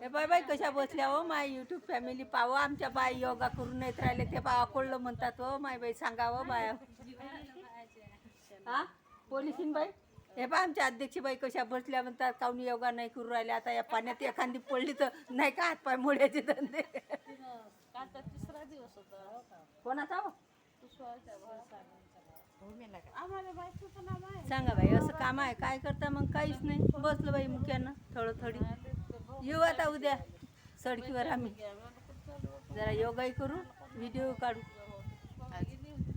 हे बाय बाई कशा बसल्या हो माय युट्यूब फॅमिली पाहो आमच्या बाई योगा करून नाहीत राहिले. ते बा कोळलं म्हणतात हो माय बाई सांगा बाय बाया. हा? पोलिसीन बाई. हे बा आमच्या अध्यक्ष बाई कशा बसल्या म्हणतात काऊन योगा नाही करू राहिले? आता या पाण्यात एखादी पडली तर नाही का हातपाय मोड्याचे धंदे? तिसरा दिवस होता कोणाचा हो? सांगा बाई असं काम आहे? काय करता मग? काहीच नाही. बसलं बाई मुख्यानं थोडं थोडी. येऊ आता उद्या. सडकीवर आम्ही. जरा योगाही करू व्हिडिओ काढू.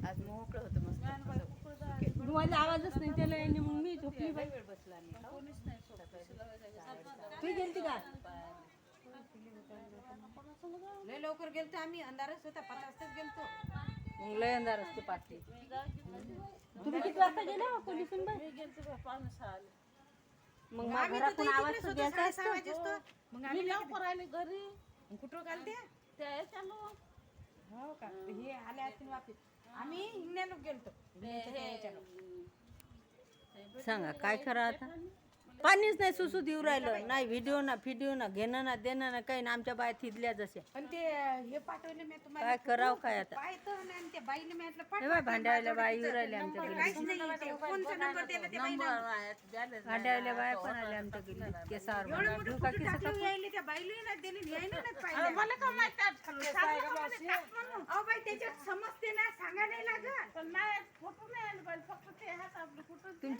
आज मोकळं होतं मस्त तुम्हाला आवाजच नाही त्याला आणि मग मी झोपली बाई. वेळ बसला आम्ही कोणीच नाही सोडत तू गेलती का? लय लवकर गेलतो आम्ही अंधारच होता पाच वाजताच गेलतो. मग लय अंधार असते पाठी. तुम्ही किती वाजता गेले हो पोलिसून? बाई मी गेलते बा पाहुणे सहा मग घरातून आवाज तर द्यायचा सहा वाजे असतो. मग मी आम्ही लवकर आले घरी. मग कुठं घालते? त्या याच्यानं हो का? हे आले असतील वापिस. आम्ही हिंगण्याला गेलतो. हिंगण्याच्या त्या याच्यानं. सांगा काय करा आता? पाणीच नाही सुसू देऊ राहिलं. नाही व्हिडिओ ना फिडिओ ना घेणं ना देणं ना काही ना आमच्या बाया थिदल्या जसे. पण ते हे पाठवले मी तुम्हाला. काय करावं काय आता? पाय तर नाही आणि त्या बाईने मी म्हटलं हे पाठव. बाय भांड्यावाल्या बाया येऊ राहिल्या आमच्या घरी. काहीच नाही ते फोनचा नंबर दिला त्या बाईनं. भांड्यावाल्या बाया पण आल्या आमच्या घरी. केसावर एवढं भांडा. मोठं घेऊ का फोटो केस टाकलं? यायले त्या बाईला नाही दिले यायला नाही पाहिलं. मला का माहिती आज खाल्लं? सांगा का मला टाक म्हणून. अहो बाई त्याच्यात समजते ना सांगा नाही लागत. पण नाही फोटो नाही आले पाहिजे फक्त ते हात आपलं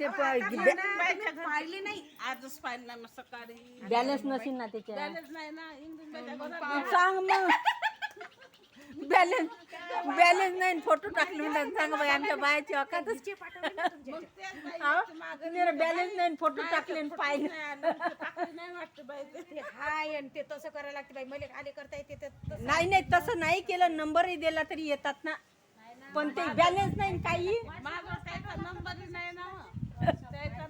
पाहिले नाही. आजच पाहिलं मग सकाळी. बॅलन्स नसेल ना त्याच्या बॅलन्स नाही ना. सांग मग. बॅलन्स बॅलन्स नाही फोटो टाकले म्हणतात सांग बाई आमच्या बायाची अकातच ना बॅलन्स नाही फोटो टाकले आणि पाहिले. नाही वाटतं बाई ते. ते हाय आणि ते तसं करायला लागते बाई. मला आले करता येते ते तसं. नाही नाही तसं नाही केलं. नंबरही दिला तरी येतात ना. पण ते बॅलन्स नाही काही? माझा नंबरही नाही ना.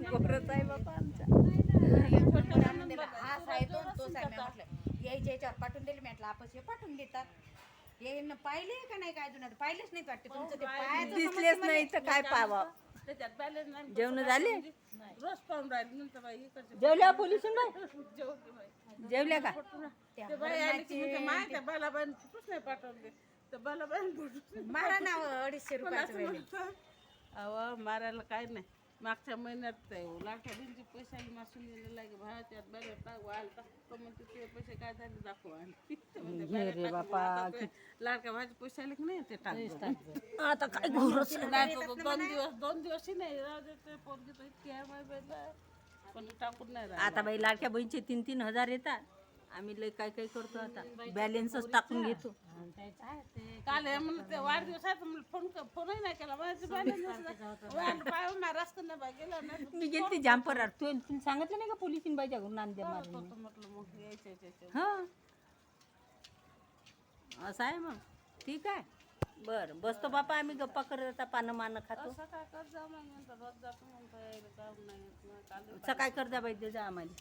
गोरच आहे बाबा आमचा म्हणून दिला. हा साहेब तो तोच आहे मी म्हटलं यायच्या याच्यावर पाठवून दिले. म्हटलं आपण हे पाठवून देतात. हे पाहिले का नाही काय अजून? पाहिलेच नाही वाटते तुमचं ते पायाचं दिसलेच नाही तर काय त्याच्यात बॅलन्स नाही. जेवण झाले? रोज पाहून राहिले. नंतर बाई इकडचे जेवल्या पोलीस बाई? जेवते बाई. जेवल्या का? ते बाई आली की म्हणते माय त्या बालाबाईन कुठंच नाही पाठवले तर बालाबाईन कुठंच मारा ना हो, अडीचशे रुपयाचं वेळ अहो मारायला काय नाही. मागच्या महिन्यात ते लाखा बिनचे पैसे मासून दिले लागे भाया त्यात बॅलर टाक वाल टाक तर म्हणते ते पैसे काय झाले दाखव आणि. ते लाडक्या भाजी पैसे आले की नाही ते टाक. आता काय नाही दोन दिवस दोन दिवसही नाही राहू दे ते पोरगी तर इतकी आहे पण टाकून नाही. आता बाई लाडक्या बहिणीचे तीन तीन हजार येतात. आम्ही लय काय काय करतो आता? बॅलन्सच टाकून घेतो. काल हे म्हणलं ते वाढदिवस आहे तर म्हणलं फोन फोनही नाही केला. पाय रस्ता नाही बाय गेला नाही मी गेलते जामपरार. तू तुला सांगितलं नाही का पोलिसीन बाईच्या घरून नांदे मारून म्हटलं मग? यायचं यायचं हा. असं आहे मग. ठीक आहे. बरं बसतो बापा आम्ही गप्पा करत आता पानं मानं खातो. असं काय कर नाही म्हणतो रोज जातो म्हणतो यायला काम नाही येत. नाही. काल सकाळी कर जा बाई दे जा आम्हाला.